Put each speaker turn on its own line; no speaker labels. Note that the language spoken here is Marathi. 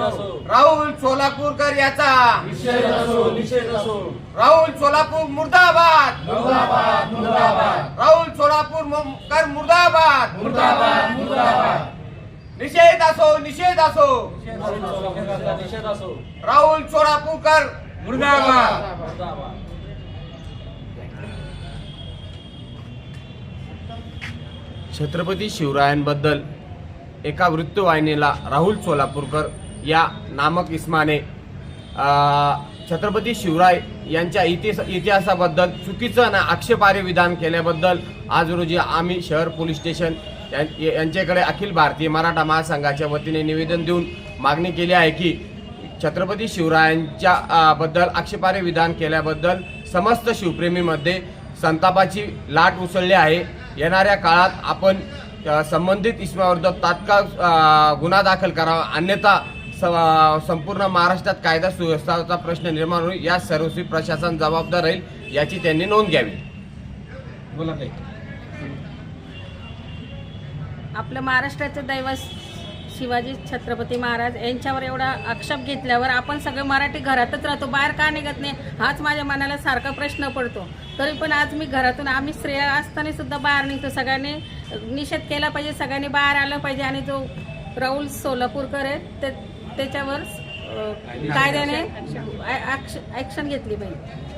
असो.
राहुल सोलापूरकर याचा. राहुल सोलापूर मुर्दाबाद.
मुर्दाबाद मुर्दाबाद.
राहुल सोलापूर कर मुर्दाबाद.
मुर्दाबाद मुर्दाबाद.
निषेध असो निषेध असो.
निषेध असो
राहुल सोलापूरकर.
मुर्दाबाद
मुर्दाबाद.
छत्रपती शिवरायांबद्दल एका वृत्तवाहिनीला राहुल सोलापूरकर या नामक इस्माने छत्रपती शिवराय यांच्या इतिहास इतिहासाबद्दल चुकीचं ना आक्षेपार्ह विधान केल्याबद्दल आज रोजी आम्ही शहर पोलीस स्टेशन यां- यांच्याकडे अखिल भारतीय मराठा महासंघाच्या वतीने निवेदन देऊन मागणी केली आहे की छत्रपती शिवरायांच्या बद्दल आक्षेपार्ह विधान केल्याबद्दल समस्त शिवप्रेमीमध्ये संतापाची लाट उसळली आहे. येणाऱ्या काळात आपण संबंधित इस्माविरुद्ध तात्काळ गुन्हा दाखल करावा. अन्यथा स- संपूर्ण महाराष्ट्रात कायदा सुव्यवस्थाचा प्रश्न निर्माण होईल. या सर्वस्वी प्रशासन जबाबदार राहील याची त्यांनी नोंद घ्यावी. बोला ताई.
आपलं महाराष्ट्राचं दैवत शिवाजी छत्रपती महाराज यांच्यावर एवढा आक्षेप घेतल्यावर आपण सगळे मराठी घरातच राहतो. बाहेर का निघत नाही? हाच माझ्या मनाला सारखा प्रश्न पडतो. तरी पण आज मी घरातून आम्ही स्त्रिया असताना सुद्धा बाहेर निघतो. सगळ्यांनी निषेध केला पाहिजे सगळ्यांनी बाहेर आलं पाहिजे आणि जो राहुल सोलापूरकर आहे ते त्याच्यावर कायद्याने ॲक्शन घेतली पाहिजे.